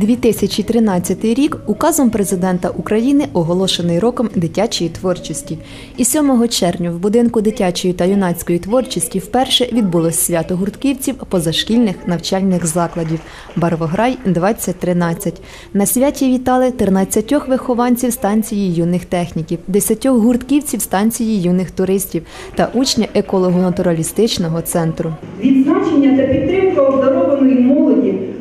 2013 рік указом президента України оголошений роком дитячої творчості. І 7 червня в будинку дитячої та юнацької творчості вперше відбулось свято гуртківців позашкільних навчальних закладів Барвограй 2013. На святі вітали 13 вихованців станції юних техніків, 10 гуртківців станції юних туристів та учня еколого-натуралістичного центру. Відзначення та підтримка обдарованої молоді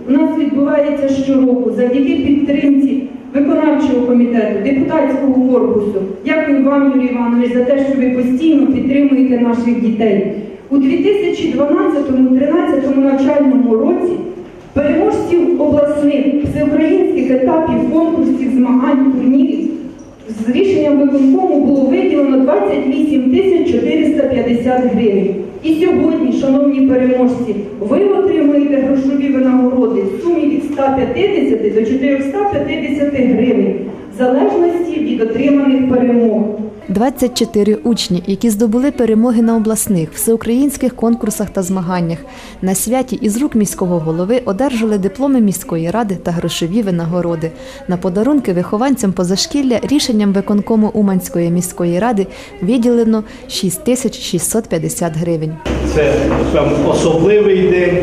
у нас відбувається щороку завдяки підтримці виконавчого комітету, депутатського корпусу. Дякую вам, Юрій Іванович, за те, що ви постійно підтримуєте наших дітей. У 2012-2013 навчальному році переможців обласних всеукраїнських етапів конкурсів змагань турнірів з рішенням виконкому було виділено 28 тисяч 450 гривень. І сьогодні, шановні переможці, ви отримуєте 250 до 450 гривень в залежності від отриманих перемог. 24 учні, які здобули перемоги на обласних, всеукраїнських конкурсах та змаганнях. На святі із рук міського голови одержали дипломи міської ради та грошові винагороди. На подарунки вихованцям позашкілля рішенням виконкому Уманської міської ради виділено 6650 гривень. Це певно, особливий день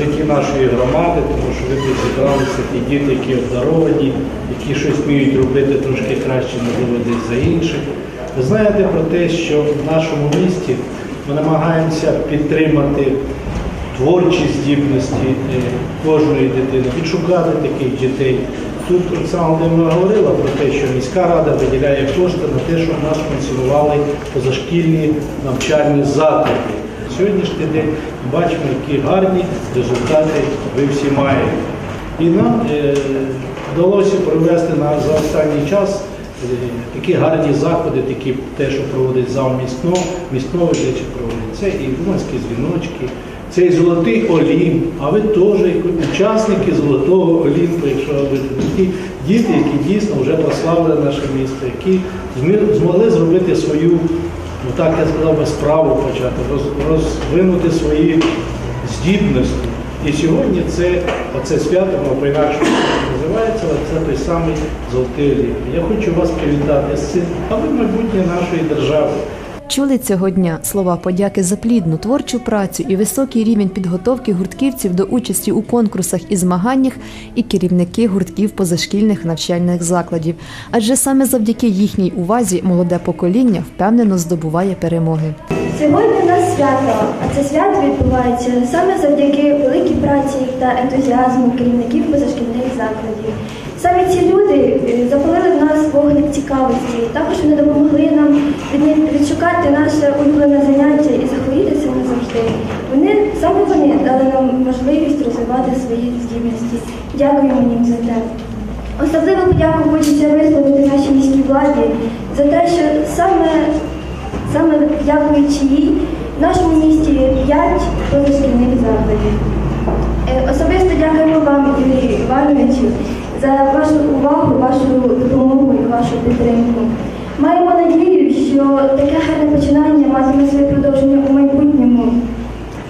житті нашої громади, тому що ви тут зібралися ті діти, які обдаровані, які щось вміють робити трошки краще, можливо, десь за інших. Ви знаєте про те, що в нашому місті ми намагаємося підтримати творчі здібності е, кожної дитини, відшукати таких дітей. Тут Оксана Володимирівна говорила про те, що міська рада виділяє кошти на те, щоб у нас функціонували позашкільні навчальні заклади. Сьогоднішній день бачимо, які гарні результати ви всі маєте. І нам е, вдалося провести на, за останній час е, такі гарні заходи, такі те, що проводить зал міськного, міського речі проводить. Це і гуманські дзвіночки, це і золотий олімп, а ви теж учасники золотого олімпу, якщо ви такі діти, які дійсно вже прославили наше місто, які змогли зробити свою, ну так я сказав би, справу почати, роз- розвинути свої здібності. І сьогодні це оце свято, воно по-інакшому називається, але це той самий золотий олімп. Я хочу вас привітати з цим, а ви майбутнє нашої держави. Чули цього дня слова подяки за плідну творчу працю і високий рівень підготовки гуртківців до участі у конкурсах і змаганнях і керівники гуртків позашкільних навчальних закладів. Адже саме завдяки їхній увазі молоде покоління впевнено здобуває перемоги. Сьогодні у нас свято, а це свято відбувається саме завдяки великій праці та ентузіазму керівників позашкільних закладів. Саме ці люди е, нас вогник цікавості. Також вони допомогли нам відшукати наше улюблене заняття і захворіти цим назавжди. Вони саме вони дали нам можливість розвивати свої здібності. Дякуємо їм за те. Особливу подяку хочеться висловити нашій міській владі за те, що саме Саме дякуючи їй, в нашому місті є 5 позашкільних закладів. Е, Особисто дякуємо вам, Юрію Івановичу, за вашу увагу, вашу допомогу і вашу підтримку. Маємо надію, що таке гарне починання матиме своє продовження у майбутньому.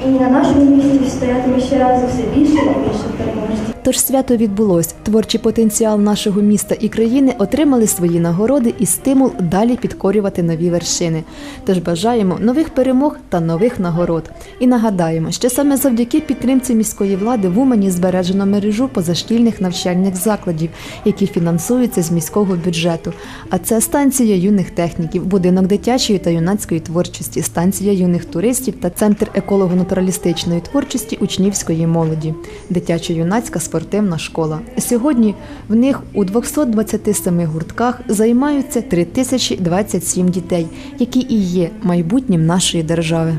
І на нашому місці стоятиме ще раз все більше і більше переможців. Тож свято відбулось. Творчий потенціал нашого міста і країни отримали свої нагороди і стимул далі підкорювати нові вершини. Тож бажаємо нових перемог та нових нагород. І нагадаємо, що саме завдяки підтримці міської влади в Умані збережено мережу позашкільних навчальних закладів, які фінансуються з міського бюджету. А це станція юних техніків, будинок дитячої та юнацької творчості, станція юних туристів та центр еколого-натуралістичної творчості учнівської молоді, дитячо-юнацька спортивна школа. Сьогодні в них у 227 гуртках займаються 3027 дітей, які і є майбутнім нашої держави.